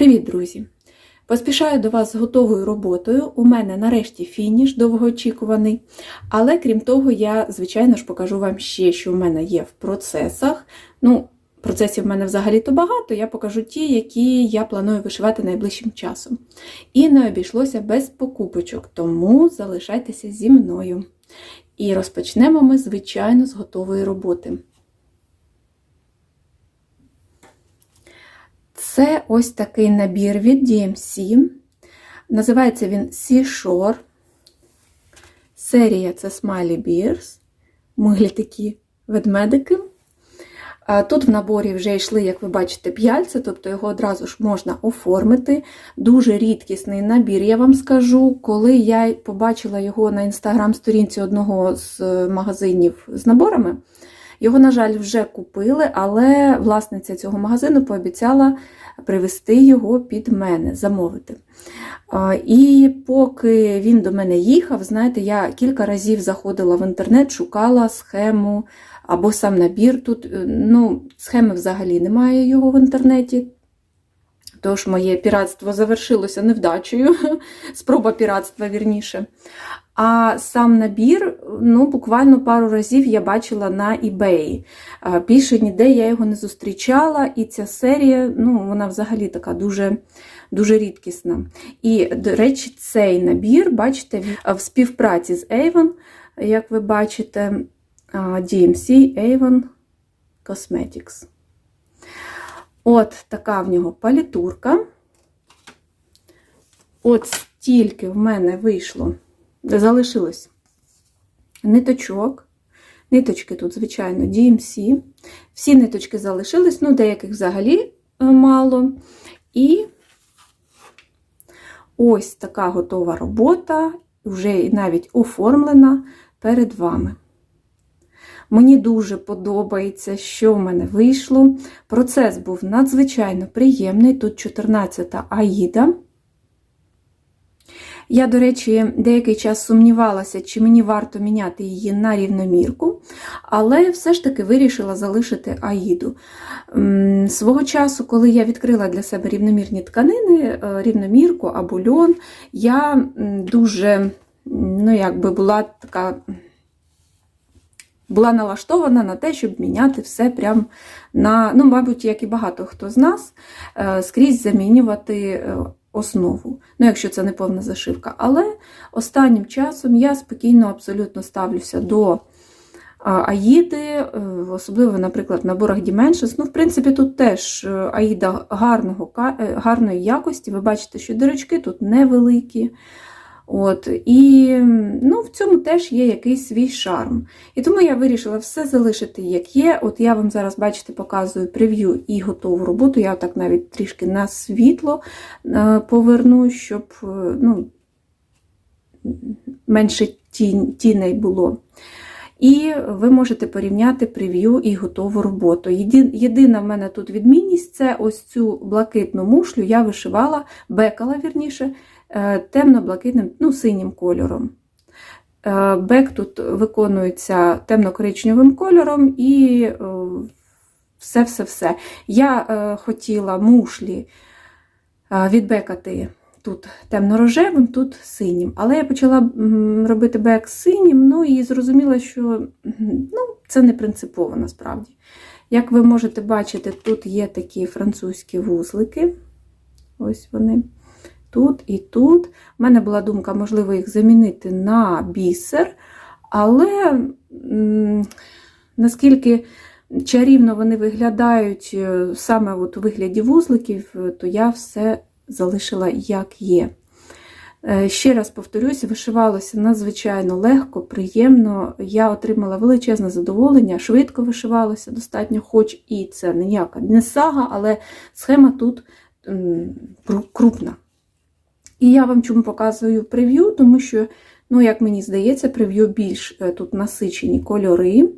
Привіт, друзі! Поспішаю до вас з готовою роботою. У мене нарешті фініш довгоочікуваний. Але крім того, я, звичайно ж, покажу вам ще, що в мене є в процесах. Ну, процесів в мене взагалі-то багато, я покажу ті, які я планую вишивати найближчим часом. І не обійшлося без покупочок, тому залишайтеся зі мною. І розпочнемо ми, звичайно, з готової роботи. Це ось такий набір від DMC. Називається він Seashore. Серія це Smiley Bears. Милі такі ведмедики. Тут в наборі вже йшли, як ви бачите, п'яльця, тобто його одразу ж можна оформити. Дуже рідкісний набір, я вам скажу, коли я побачила його на інстаграм-сторінці одного з магазинів з наборами. Його, на жаль, вже купили, але власниця цього магазину пообіцяла привезти його під мене, замовити. І поки він до мене їхав, знаєте, я кілька разів заходила в інтернет, шукала схему або сам набір. Тут ну, схеми взагалі немає його в інтернеті. Тож моє піратство завершилося невдачею, спроба піратства вірніше. А сам набір, ну, буквально пару разів я бачила на eBay. Більше ніде я його не зустрічала, і ця серія, ну, вона взагалі така дуже дуже рідкісна. І, до речі, цей набір, бачите, в співпраці з Avon, як ви бачите, DMC Avon Cosmetics. От така в нього палітурка. От стільки в мене вийшло, залишилось ниточок. Ниточки тут, звичайно, DMC. Всі ниточки залишились, ну, деяких взагалі мало. І ось така готова робота, вже навіть оформлена перед вами. Мені дуже подобається, що в мене вийшло. Процес був надзвичайно приємний. Тут 14-та Аїда. Я, до речі, деякий час сумнівалася, чи мені варто міняти її на рівномірку, але все ж таки вирішила залишити Аїду. Свого часу, коли я відкрила для себе рівномірні тканини, рівномірку або льон, я дуже, ну, якби була така була налаштована на те, щоб міняти все прямо на, ну, мабуть, як і багато хто з нас, скрізь замінювати основу. Ну, якщо це не повна зашивка. Але останнім часом я спокійно абсолютно ставлюся до Аїди, особливо, наприклад, в наборах Dimensions. Ну, в принципі, тут теж Аїда гарного, гарної якості. Ви бачите, що дирочки тут невеликі. От, І ну, в цьому теж є якийсь свій шарм. І тому я вирішила все залишити, як є. От я вам зараз, бачите, показую прев'ю і готову роботу. Я так навіть трішки на світло поверну, щоб ну, менше тінь, тіней було. І ви можете порівняти прев'ю і готову роботу. Єдина в мене тут відмінність це ось цю блакитну мушлю я вишивала, бекала вірніше, темно-блакитним, ну, синім кольором. Бек тут виконується темно-коричневим кольором і все-все-все. Я хотіла мушлі відбекати тут темно-рожевим, тут синім. Але я почала робити бек синім, ну і зрозуміла, що ну, це не принципово насправді. Як ви можете бачити, тут є такі французькі вузлики. Ось вони. Тут і тут. У мене була думка, можливо, їх замінити на бісер, але наскільки чарівно вони виглядають саме от у вигляді вузликів, то я все залишила як є. Ще раз повторюся, вишивалося надзвичайно легко, приємно. Я отримала величезне задоволення, швидко вишивалося достатньо, хоч і це ніяка не сага, але схема тут крупна. І я вам чому показую прев'ю, тому що, ну, як мені здається, прев'ю більш тут насичені кольори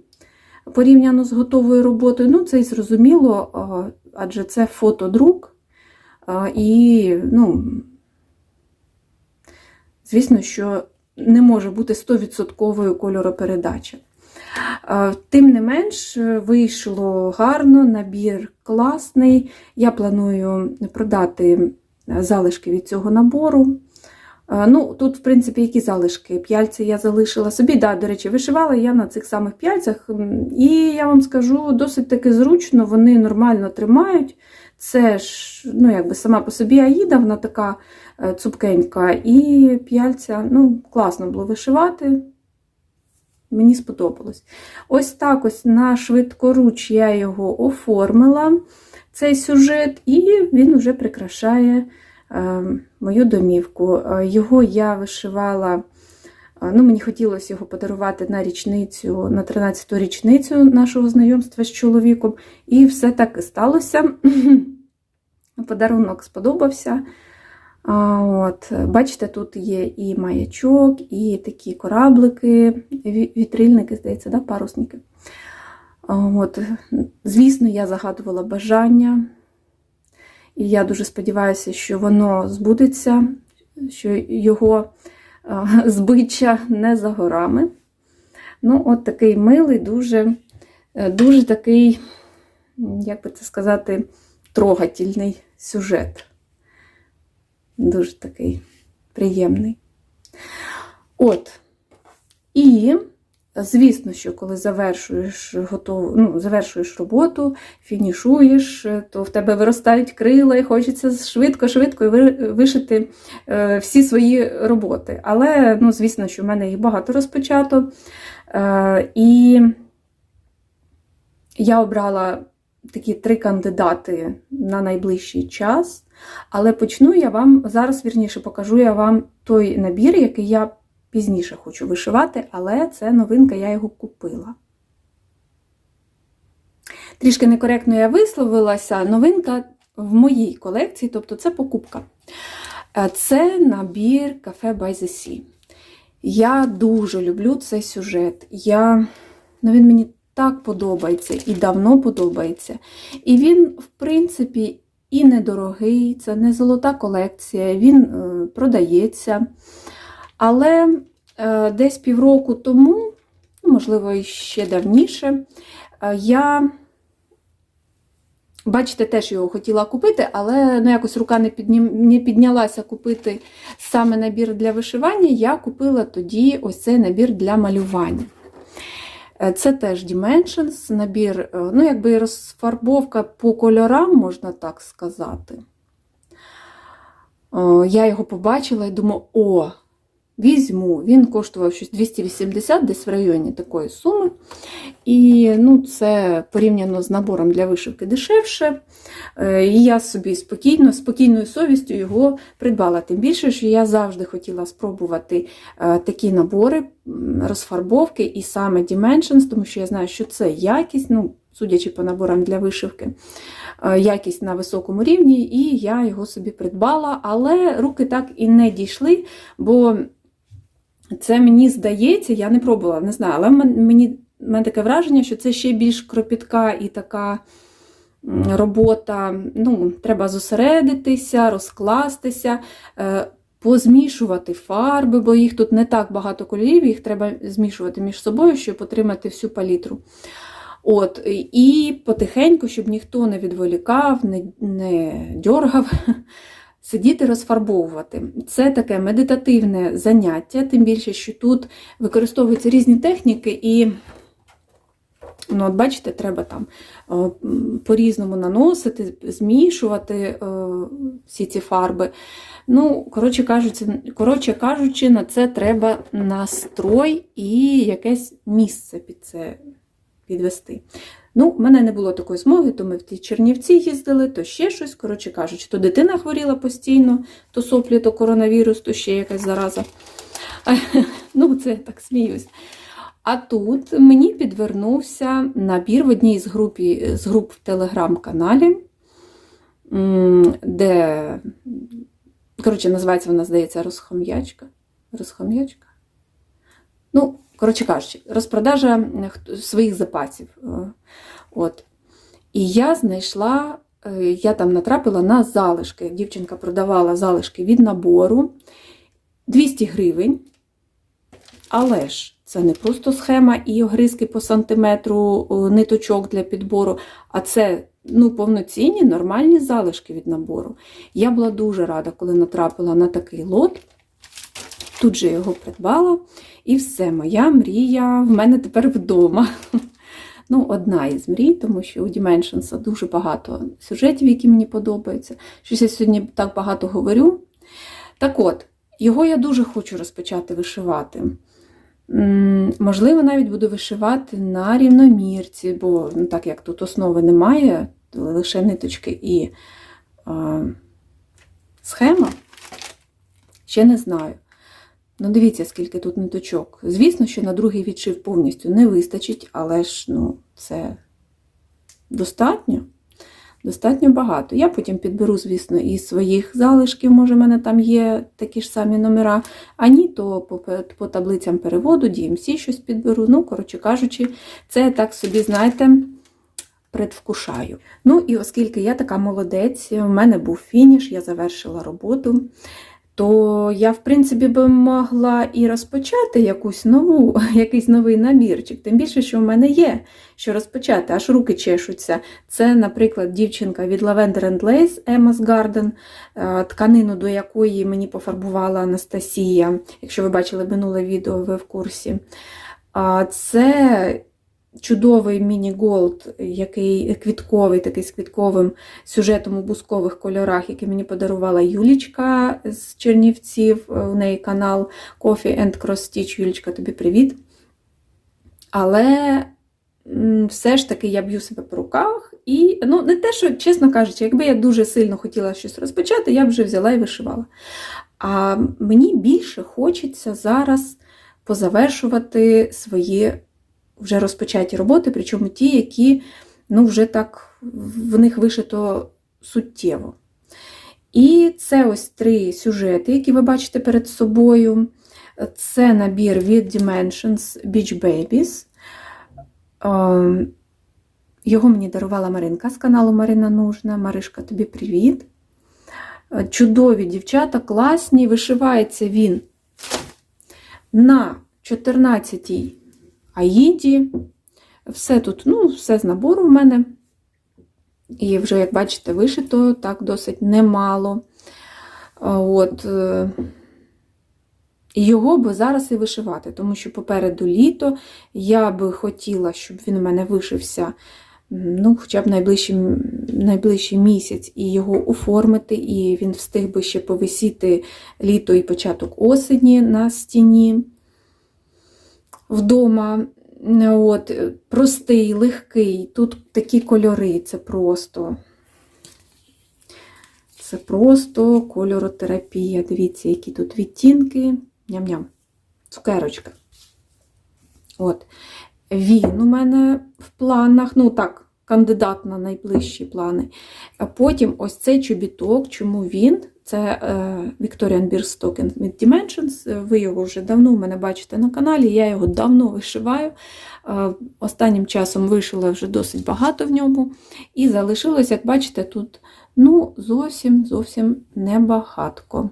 порівняно з готовою роботою. Ну, це і зрозуміло, адже це фотодрук. І, ну, звісно, що не може бути 100% кольоропередача. Е, Тим не менш, е, вийшло гарно, набір класний. Я планую продати е, залишки від цього набору. Е, Ну, Тут, в принципі, які залишки? П'яльці я залишила собі. Да, До речі, вишивала я на цих самих п'яльцях. І я вам скажу, досить таки зручно, вони нормально тримають. Це ж ну, якби сама по собі Аїда, вона така е, цупкенька, і п'яльця ну, класно було вишивати. Мені сподобалось. Ось так ось на швидкоруч я його оформила, цей сюжет, і він вже прикрашає е, мою домівку. Е, Його я вишивала, е, ну, мені хотілося його подарувати на річницю, на 13-ту річницю нашого знайомства з чоловіком. І все так і сталося. Подарунок сподобався. От, Бачите, тут є і маячок, і такі кораблики, вітрильники, здається, да, парусники. От, звісно, я загадувала бажання, і я дуже сподіваюся, що воно збудеться, що його збиччя не за горами. Ну, от такий милий, дуже, е, дуже такий, як би це сказати, трогательний сюжет. Дуже такий приємний. От. І, звісно, що коли завершуєш готову, ну, завершуєш роботу, фінішуєш, то в тебе виростають крила і хочеться швидко-швидко вишити е, всі свої роботи. Але, ну, звісно, що в мене їх багато розпочато. Е, і я обрала такі три кандидати на найближчий час. Але почну я вам зараз вірніше покажу я вам той набір, який я пізніше хочу вишивати, але це новинка, я його купила. Трішки некоректно я висловилася. Новинка в моїй колекції, тобто це покупка. Е, Це набір кафе by the Sea. Я дуже люблю цей сюжет. Я... Ну, він мені так подобається і давно подобається. І він, в принципі, і недорогий, це не золота колекція, він е, продається. Але е, десь півроку тому, ну, можливо, і ще давніше, е, я, бачите, теж його хотіла купити, але ну, якось рука не, піднім, не піднялася купити саме набір для вишивання. Я купила тоді ось цей набір для малювання. Е, Це теж Dimensions, набір, ну, якби розфарбовка по кольорам, можна так сказати. Я його побачила і думаю, о, візьму. Він коштував щось 280 десь в районі такої суми. І ну, це порівняно з набором для вишивки дешевше. Е, І я собі спокійно, спокійною совістю його придбала. Тим більше, що я завжди хотіла спробувати е, такі набори розфарбовки і саме Dimensions, тому що я знаю, що це якість, ну, судячи по наборам для вишивки, е, якість на високому рівні, і я його собі придбала, але руки так і не дійшли, бо це мені здається, я не пробувала, не знаю, але мен- мені в мене таке враження, що це ще більш кропітка і така робота. Ну, треба зосередитися, розкластися, е, позмішувати фарби, бо їх тут не так багато кольорів, їх треба змішувати між собою, щоб отримати всю палітру. От, і потихеньку, щоб ніхто не відволікав, не, не дьоргав, сидіти розфарбовувати. Це таке медитативне заняття, тим більше, що тут використовуються різні техніки, і, ну, от бачите, треба там е, по-різному наносити, змішувати е, всі ці фарби. Ну, коротше кажучи, коротше кажучи, на це треба настрой і якесь місце під це підвести. Ну, в мене не було такої змоги, то ми в ті Чернівці їздили, то ще щось. Коротше кажучи, то дитина хворіла постійно, то соплі, то коронавірус, то ще якась зараза. Ну, це я так сміюсь. А тут мені підвернувся набір в одній з, групі, з груп в телеграм-каналі, де, коротше, називається вона, здається, розхом'ячка. Розхом'ячка? Ну, коротше кажучи, розпродажа е, своїх запасів. Е, От. І я знайшла, е, я там натрапила на залишки. Дівчинка продавала залишки від набору 200 гривень. Але ж Це не просто схема і огризки по сантиметру ниточок для підбору, а це ну, повноцінні нормальні залишки від набору. Я була дуже рада, коли натрапила на такий лот. Тут же його придбала. І все, моя мрія в мене тепер вдома. Ну, одна із мрій, тому що у Dimensions дуже багато сюжетів, які мені подобаються. Щось я сьогодні так багато говорю. Так от, його я дуже хочу розпочати вишивати. Можливо, навіть буду вишивати на рівномірці, бо ну, так як тут основи немає, лише ниточки і а, схема. Ще не знаю. Ну, дивіться, скільки тут ниточок. Звісно, що на другий відшив повністю не вистачить, але ж ну, це достатньо. Достатньо багато. Я потім підберу, звісно, і своїх залишків, може, в мене там є такі ж самі номера. А ні, то по, по таблицям переводу, DMC щось підберу. Ну, коротше кажучи, це так собі, знаєте, предвкушаю. Ну, і оскільки я така молодець, у мене був фініш, я завершила роботу то я, в принципі, би могла і розпочати якусь нову, якийсь новий набірчик. Тим більше, що в мене є що розпочати, аж руки чешуться. Це, наприклад, дівчинка від Lavender and Lace Emma's Garden, е, тканину, до якої мені пофарбувала Анастасія. Якщо ви бачили минуле відео, ви в курсі. Це чудовий міні-голд, який квітковий, такий з квітковим сюжетом у бускових кольорах, який мені подарувала Юлічка з Чернівців. У неї канал Coffee and Cross Stitch. Юлічка, тобі привіт. Але все ж таки я б'ю себе по руках. І, ну, не те, що, чесно кажучи, якби я дуже сильно хотіла щось розпочати, я б вже взяла і вишивала. А мені більше хочеться зараз позавершувати свої вже розпочаті роботи, причому ті, які ну, вже так в них вишито суттєво. І це ось три сюжети, які ви бачите перед собою. Це набір від Dimensions Beach Babies. Ем, його мені дарувала Маринка з каналу Марина Нужна. Маришка, тобі привіт. Чудові дівчата, класні. Вишивається він на 14-й Аїді. Все тут, ну, все з набору в мене. І вже, як бачите, вишито так досить немало. От, е, Його би зараз і вишивати, тому що попереду літо я би хотіла, щоб він у мене вишився ну, хоча б найближчий, найближчий місяць і його оформити, і він встиг би ще повисіти літо і початок осені на стіні вдома. От, Простий, легкий. Тут такі кольори, це просто. Це просто кольоротерапія. Дивіться, які тут відтінки. Ням-ням. Цукерочка. От. Він у мене в планах, ну так, кандидат на найближчі плани. А потім ось цей чобіток, чому він? Це е, Victorian Birstock від Dimensions. Ви його вже давно у мене бачите на каналі, я його давно вишиваю. Е, останнім часом вишила вже досить багато в ньому. І залишилось, як бачите, тут ну, зовсім зовсім небагатко.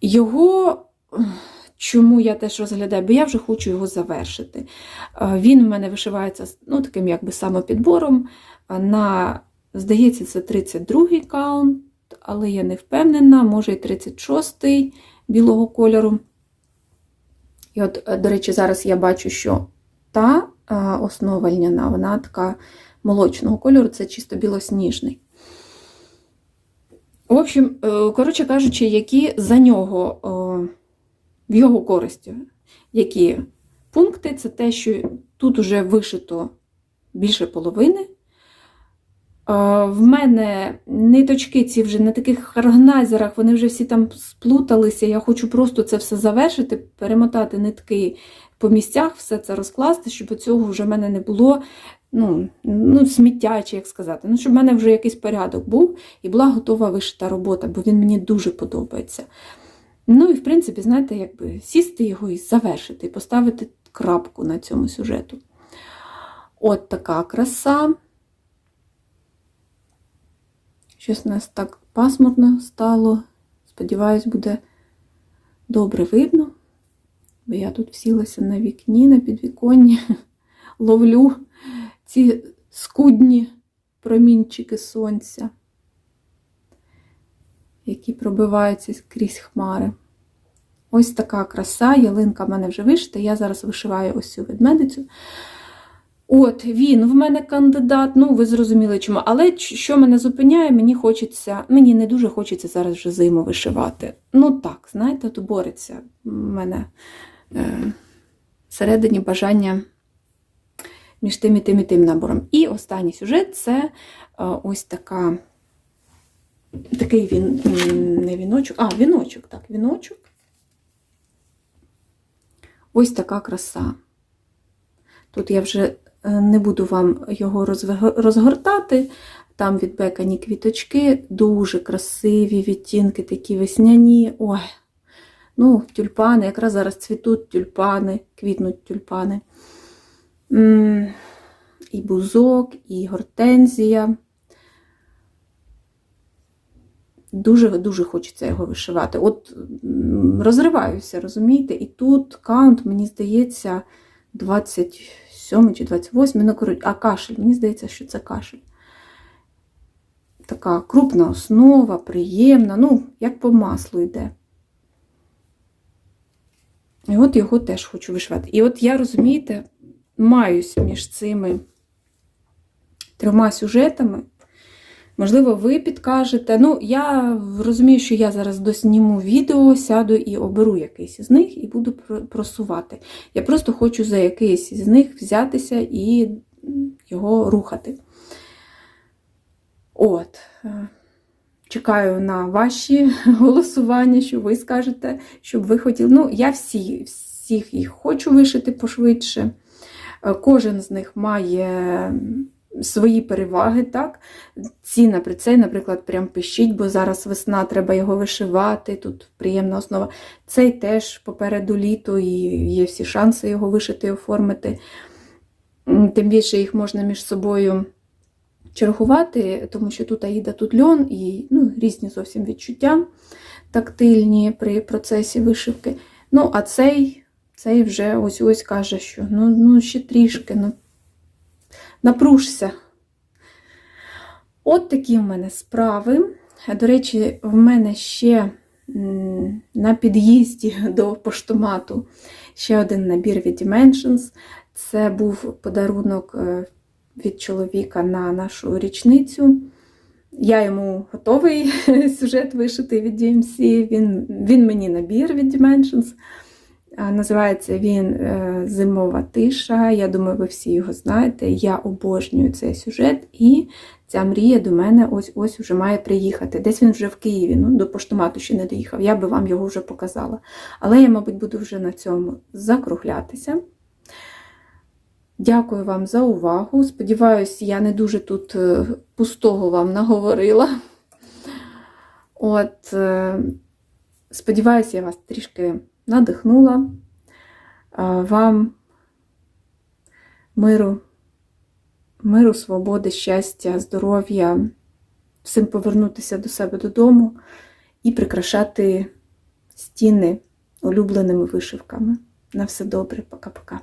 Його. Чому я теж розглядаю, бо я вже хочу його завершити. Він у мене вишивається ну, таким якби самопідбором. На, здається, це 32-й каунт, але я не впевнена, може і 36-й білого кольору. І от, до речі, зараз я бачу, що та основа льняна, вона така молочного кольору, це чисто білосніжний. В общем, е, коротше кажучи, які за нього в його користі. Які пункти? Це те, що тут вже вишито більше половини. В мене ниточки ці вже на таких органайзерах, вони вже всі там сплуталися. Я хочу просто це все завершити, перемотати нитки по місцях, все це розкласти, щоб цього вже в мене не було ну, ну, сміття, як сказати. Ну, щоб в мене вже якийсь порядок був і була готова вишита робота, бо він мені дуже подобається. Ну і, в принципі, знаєте, якби сісти його і завершити, і поставити крапку на цьому сюжету. От така краса. Щось у нас так пасмурно стало. Сподіваюсь, буде добре видно. бо я тут всілася на вікні, на підвіконні, ловлю ці скудні промінчики сонця, які пробиваються крізь хмари. Ось така краса, ялинка в мене вже вишита. Я зараз вишиваю ось цю ведмедицю. От, він в мене кандидат, ну ви зрозуміли чому. Але що мене зупиняє, мені хочеться, мені не дуже хочеться зараз вже зиму вишивати. Ну так, знаєте, то бореться в мене е, всередині бажання між тим і тим і тим набором. І останній сюжет це е, ось така, такий він, не віночок, а, віночок, так, віночок. Ось така краса. Тут я вже не буду вам його розгортати. Там відбекані квіточки, дуже красиві відтінки, такі весняні. Ой, ну, тюльпани, якраз зараз цвітуть тюльпани, квітнуть тюльпани. І бузок, і гортензія. Дуже-дуже хочеться його вишивати. От розриваюся, розумієте? І тут каунт, мені здається, 27 чи 28, ну, коротше, а кашель, мені здається, що це кашель. Така крупна основа, приємна, ну, як по маслу йде. І от його теж хочу вишивати. І от я, розумієте, маюсь між цими трьома сюжетами. Можливо, ви підкажете. Ну, я розумію, що я зараз досніму відео, сяду і оберу якийсь із них і буду просувати. Я просто хочу за якийсь із них взятися і його рухати. От. е, Чекаю на ваші голосування, що ви скажете, щоб ви хотіли. Ну, я всі, всіх їх хочу вишити пошвидше. Е, Кожен з них має свої переваги, так? Ці, наприклад, цей, наприклад, прям пишіть, бо зараз весна, треба його вишивати, тут приємна основа. Цей теж попереду літо і є всі шанси його вишити і оформити. Тим більше їх можна між собою чергувати, тому що тут аїда, тут льон і ну, різні зовсім відчуття тактильні при процесі вишивки. Ну, а цей, цей вже ось ось каже, що ну, ну ще трішки, ну, напружся. От такі в мене справи. До речі, в мене ще на під'їзді до поштомату ще один набір від Dimensions. Це був подарунок е, від чоловіка на нашу річницю. Я йому готовий сюжет вишити від DMC. Він, він мені набір від Dimensions. Називається він е, Зимова тиша. Я думаю, ви всі його знаєте. Я обожнюю цей сюжет, і ця мрія до мене ось-ось вже має приїхати. Десь він вже в Києві, ну, до поштомату ще не доїхав. Я би вам його вже показала. Але я, мабуть, буду вже на цьому закруглятися. Дякую вам за увагу. Сподіваюсь, я не дуже тут е, пустого вам наговорила. От, е, сподіваюся, я вас трішки надихнула. Е, Вам миру, миру, свободи, щастя, здоров'я, всім повернутися до себе додому і прикрашати стіни улюбленими вишивками. На все добре, пока-пока.